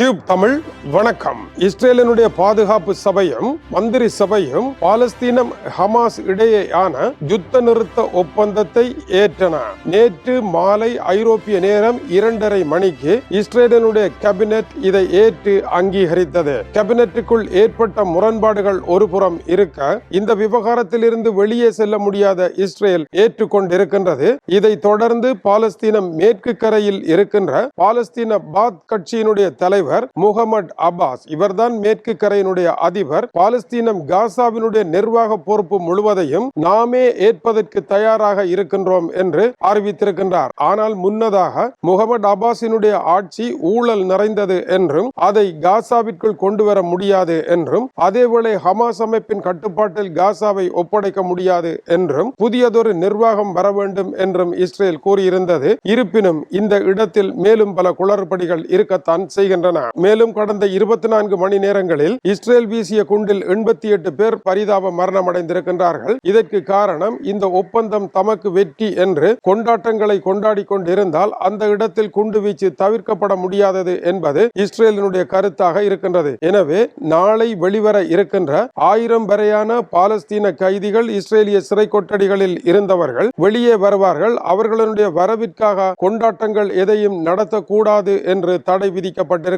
Tube Tamil வணக்கம். இஸ்ரேலினுடைய பாதுகாப்பு சபையும் மந்திரி சபையும் பாலஸ்தீனம் ஹமாஸ் இடையேயான யுத்த நிறுத்த ஒப்பந்தத்தை ஏற்றன. நேற்று மாலை ஐரோப்பிய நேரம் இரண்டரை மணிக்கு இஸ்ரேலினுடைய கேபினெட் இதை ஏற்று அங்கீகரித்தது. கேபினெட்டுக்குள் ஏற்பட்ட முரண்பாடுகள் ஒருபுறம் இருக்க இந்த விவகாரத்தில் இருந்து வெளியே செல்ல முடியாத இஸ்ரேல் ஏற்றுக்கொண்டிருக்கின்றது. இதை தொடர்ந்து பாலஸ்தீனம் மேற்கு கரையில் இருக்கின்ற பாலஸ்தீன பாத் கட்சியினுடைய தலைவர் தலைவர் முகமது அப்பாஸ். இவர்தான் மேற்கு கரையினுடைய அதிபர். பாலஸ்தீனம் காசாவினுடைய நிர்வாக பொறுப்பு முழுவதையும் நாமே ஏற்பதற்கு தயாராக இருக்கின்றோம் என்று அறிவித்திருக்கின்றார். ஆனால் முன்னதாக முகமது அப்பாஸினுடைய ஆட்சி ஊழல் நிறைந்தது என்றும் அதை காசாவிற்குள் கொண்டு வர முடியாது என்றும் அதேவேளை ஹமாஸ் அமைப்பின் கட்டுப்பாட்டில் காசாவை ஒப்படைக்க முடியாது என்றும் புதியதொரு நிர்வாகம் வர வேண்டும் என்றும் இஸ்ரேல் கூறியிருந்தது. இருப்பினும் இந்த இடத்தில் மேலும் பல குளறுபடிகள் இருக்கத்தான் செய்கின்றன. மேலும் கடந்த இருபத்தி நான்கு மணி நேரங்களில் இஸ்ரேல் வீசிய குண்டில் எண்பத்தி எட்டு பேர் பரிதாப மரணமடைந்திருக்கின்றார்கள். இதற்கு காரணம் இந்த ஒப்பந்தம் தமக்கு வெற்றி என்று கொண்டாட்டங்களை கொண்டாடி கொண்டிருந்தால் அந்த இடத்தில் குண்டு வீச்சு தவிர்க்கப்பட முடியாதது என்பது இஸ்ரேலினுடைய கருத்தாக இருக்கின்றது. எனவே நாளை வெளிவர இருக்கின்ற ஆயிரம் வரையான பாலஸ்தீன கைதிகள் இஸ்ரேலிய சிறை கொட்டடிகளில் இருந்தவர்கள் வெளியே வருவார்கள். அவர்களுடைய வரவிற்காக கொண்டாட்டங்கள் எதையும் நடத்தக்கூடாது என்று தடை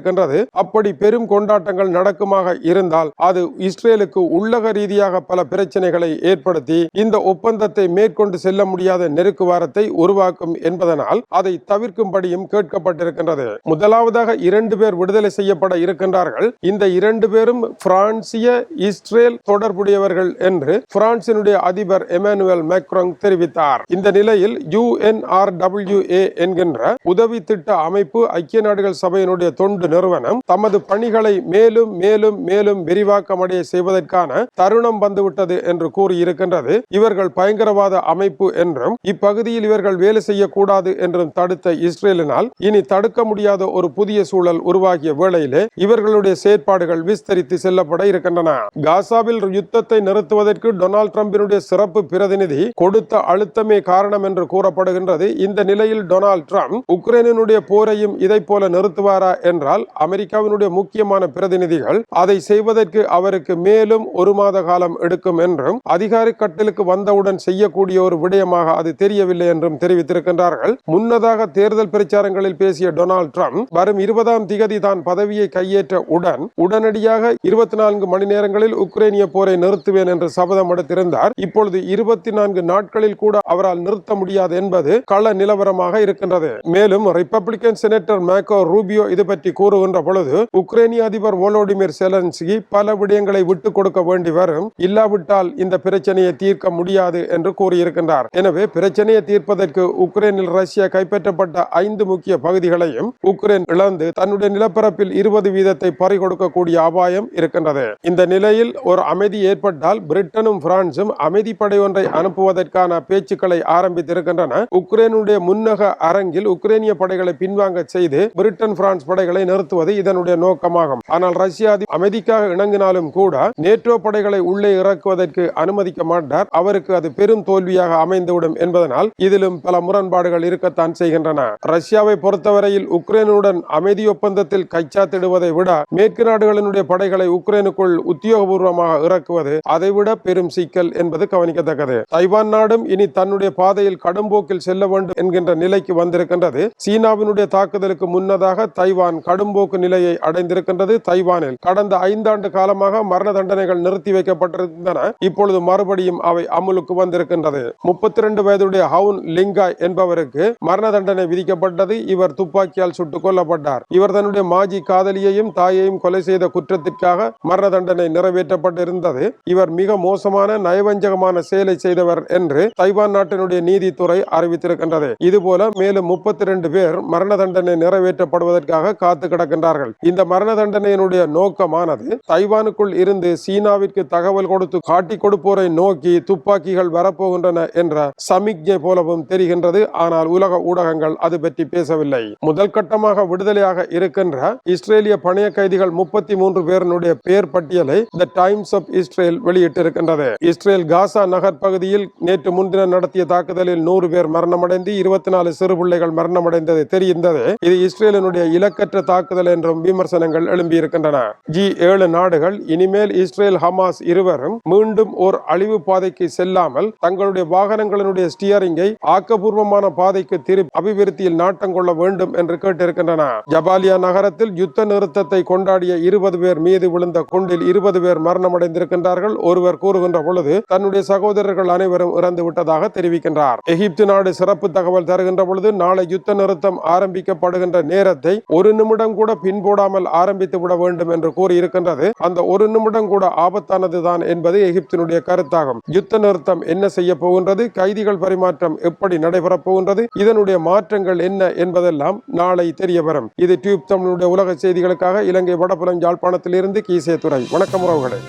இருக்கின்றது. அப்படி பெரும் கொண்டாட்டங்கள் நடக்குமாக இருந்தால் அது இஸ்ரேலுக்கு உள்ளக ரீதியாக பல பிரச்சனைகளை ஏற்படுத்தி இந்த ஒப்பந்தத்தை மேற்கொண்டு செல்ல முடியாத நெருக்குவாரத்தை உருவாக்கும் என்பதனால் அதை தவிர்க்கும்படியும் கேட்கப்பட்டிருக்கின்றது. முதலாவதாக இரண்டு பேர் விடுதலை செய்யப்பட இருக்கின்றார்கள். இந்த இரண்டு பேரும் பிரான்சிய இஸ்ரேல் தொடர்புடையவர்கள் என்று பிரான்சினுடைய அதிபர் எமானுவேல் மேக்ரோங் தெரிவித்தார். இந்த நிலையில் யுஎன்ஆர்டபிள்யூஏ என்கின்ற உதவி திட்ட அமைப்பு ஐக்கிய நாடுகள் சபையினுடைய தொண்டு நிறுவனம் தமது பணிகளை மேலும் மேலும் மேலும் விரிவாக்கமடைய செய்வதற்கான தருணம் வந்துவிட்டது என்று கூறியிருக்கின்றது. இவர்கள் பயங்கரவாத அமைப்பு என்றும் இப்பகுதியில் இவர்கள் வேலை செய்யக்கூடாது என்றும் தடுத்த இஸ்ரேலினால் இனி தடுக்க முடியாத ஒரு புதிய சூழல் உருவாகிய வேளையிலே இவர்களுடைய செயற்பாடுகள் விஸ்தரித்து செல்லப்பட இருக்கின்றன. காசாவில் யுத்தத்தை நிறுத்துவதற்கு டொனால்ட் டிரம்பினுடைய சிறப்பு பிரதிநிதி கொடுத்த அழுத்தமே காரணம் என்று கூறப்படுகின்றது. இந்த நிலையில் டொனால்ட் ட்ரம்ப் உக்ரைனுடைய போரையும் இதை போல நிறுத்துவாரா என்றால் அமெரிக்காவினுடைய முக்கியமான பிரதிநிதிகள் அதை செய்வதற்கு அவருக்கு மேலும் ஒரு மாத காலம் எடுக்கும் என்றும் அதிகாரி கட்டலுக்கு வந்தவுடன் செய்யக்கூடிய ஒரு விடயமாக அது தெரியவில்லை என்றும் தெரிவித்திருக்கின்றார்கள். முன்னதாக தேர்தல் பிரச்சாரங்களில் பேசிய டொனால்டு ட்ரம்ப் வரும் இருபதாம் திகதி தான் பதவியை கையேற்ற உடன் உடனடியாக இருபத்தி நான்கு மணி நேரங்களில் உக்ரைனிய போரை நிறுத்துவேன் என்று சபதம் எடுத்திருந்தார். இப்பொழுது இருபத்தி நான்கு நாட்களில் கூட அவரால் நிறுத்த முடியாது என்பது கள நிலவரமாக இருக்கின்றது. மேலும் ரிப்பப்ளிக்கன் செனட்டர் மேக்கோ ரூபியோ இது பற்றி கூறுகின்ற பொழுது உக்ரைனிய அதிபர் ஓலோடிமிர் செலன்ஸ்கி பல விடயங்களை விட்டுக் கொடுக்க வேண்டி வரும். இல்லாவிட்டால் இந்த பிரச்சனையை தீர்க்க முடியாது என்று கூறியிருக்கின்றார். எனவே பிரச்சனையை தீர்ப்பதற்கு உக்ரைனில் ரஷ்யா கைப்பற்றப்பட்ட ஐந்து முக்கிய பகுதிகளையும் உக்ரைன் இழந்து தன்னுடைய நிலப்பரப்பில் இருபது வீதத்தை பறிகொடுக்கக்கூடிய அபாயம் இருக்கின்றது. இந்த நிலையில் ஒரு அமைதி ஏற்பட்டால் பிரிட்டனும் பிரான்சும் அமைதி படை ஒன்றை அனுப்புவதற்கான பேச்சுக்களை ஆரம்பித்திருக்கின்றன. உக்ரைனுடைய முன்னக அரங்கில் உக்ரைனிய படைகளை பின்வாங்க செய்து பிரிட்டன் பிரான்ஸ் படைகளை நிறுத்துவது இதனுடைய நோக்கமாகும். ஆனால் ரஷ்யா அமைதிக்காக இணங்கினாலும் கூட நேட்டோ படைகளை உள்ளே இறக்குவதற்கு அனுமதிக்க மாட்டார். அவருக்கு அது பெரும் தோல்வியாக அமைந்துவிடும் என்பதனால் இதிலும் பல முரண்பாடுகள் இருக்கத்தான் செய்கின்றன. ரஷ்யாவை பொறுத்தவரையில் உக்ரைனுடன் அமைதி ஒப்பந்தத்தில் கைச்சாத்திடுவதை விட மேற்கு நாடுகளினுடைய படைகளை உக்ரைனுக்குள் உத்தியோகபூர்வமாக இறக்குவது அதைவிட பெரும் சிக்கல் என்பது கவனிக்கத்தக்கது. தைவான் நாடும் இனி தன்னுடைய பாதையில் கடும்போக்கில் செல்ல வேண்டும் என்கின்ற நிலைக்கு வந்திருக்கின்றது. சீனாவினுடைய தாக்குதலுக்கு முன்னதாக தைவான் கடும் கடும்போக்கு நிலையை அடைந்திருக்கின்றது தைவானில். கடந்த ஐந்தாண்டு காலமாக மரண தண்டனைகள் நிறுத்தி வைக்கப்பட்டிருந்தன. இப்பொழுது மறுபடியும் அவை அமுலுக்கு வந்திருக்கின்றது. முப்பத்தி ரெண்டு வயதுடைய ஹவுன் லிங்காய் என்பவருக்கு மரண தண்டனை விதிக்கப்பட்டது இவர் துப்பாக்கியால் சுட்டுக் கொல்லப்பட்டார். இவர் தன்னுடைய மாஜி காதலியையும் தாயையும் கொலை செய்த குற்றத்திற்காக மரண தண்டனை நிறைவேற்றப்பட்டிருந்தது. இவர் மிக மோசமான நயவஞ்சகமான செயலை செய்தவர் என்று தைவான் நாட்டினுடைய நீதித்துறை அறிவித்திருக்கின்றது. இதுபோல மேலும் முப்பத்தி ரெண்டு பேர் மரண தண்டனை நிறைவேற்றப்படுவதற்காக காத்து கிடக்கின்றார்கள். இந்த மரண தண்டனையினுடைய நோக்கமானது தைவானுக்குள் இருந்து சீனாவிற்கு தகவல் கொடுத்து காட்டி கொடுப்போரை நோக்கி துப்பாக்கிகள் வரப்போகின்றன என்ற சமிக்ஞை போலவும் தெரிகின்றது. ஆனால் உலக ஊடகங்கள் அது பற்றி பேசவில்லை. முதல் கட்டமாக விடுதலையாக இருக்கின்ற இஸ்ரேலிய பணைய கைதிகள் முப்பத்தி மூன்று பேருடைய பெயர் பட்டியலை த டைம்ஸ் ஆஃப் இஸ்ரேல் வெளியிட்டிருக்கின்றது. இஸ்ரேல் காசா நகர் பகுதியில் நேற்று முன்தினம் நடத்திய தாக்குதலில் நூறு பேர் மரணமடைந்து இருபத்தி நாலு சிறு பிள்ளைகள் மரணமடைந்தது தெரிந்தது. இது இஸ்ரேலினுடைய இலக்கற்ற தாக்கு தாக்குதல் என்றும் விமர்சனங்கள் எழும்பியிருக்கின்றன. ஜி ஏழு நாடுகள் இனிமேல் இஸ்ரேல் ஹமாஸ் இருவரும் மீண்டும் ஓர் அழிவு பாதைக்கு செல்லாமல் தங்களுடைய வாகனங்களினுடைய ஸ்டியரிங்கை ஆக்கப்பூர்வமான பாதைக்கு திருப்பி அபிவிருத்தியில் நாட்டம் கொள்ள வேண்டும் என்று கேட்டிருக்கின்றன. ஜபாலியா நகரத்தில் யுத்த நிறுத்தத்தை கொண்டாடிய இருபது பேர் மீது விழுந்த குண்டில் இருபது பேர் மரணமடைந்திருக்கின்றார்கள். ஒருவர் கூறுகின்ற பொழுது தன்னுடைய சகோதரர்கள் அனைவரும் இறந்து விட்டதாக தெரிவிக்கின்றார். எகிப்து நாடு சிறப்பு தகவல் தருகின்ற பொழுது நாளை யுத்த நிறுத்தம் ஆரம்பிக்கப்படுகின்ற நேரத்தை ஒரு நிமிடம் கூட பின்போடாமல் ஆரம்பித்து விட வேண்டும் என்று கூறியிருக்கின்றது. அந்த ஒரு நிமிடம் கூட ஆபத்தானதுதான் என்பது எகிப்தினுடைய கருத்தாகும். யுத்த நிறுத்தம் என்ன செய்ய போகின்றது? கைதிகள் பரிமாற்றம் எப்படி நடைபெறப் போகின்றது? இதனுடைய மாற்றங்கள் என்ன என்பதெல்லாம் நாளை தெரிய வரும் இது டியூப் தமிழுடைய உலக செய்திகளுக்காக இலங்கை வடபுலம் யாழ்ப்பாணத்திலிருந்து கீசே துறை வணக்கம் உறவுகளே.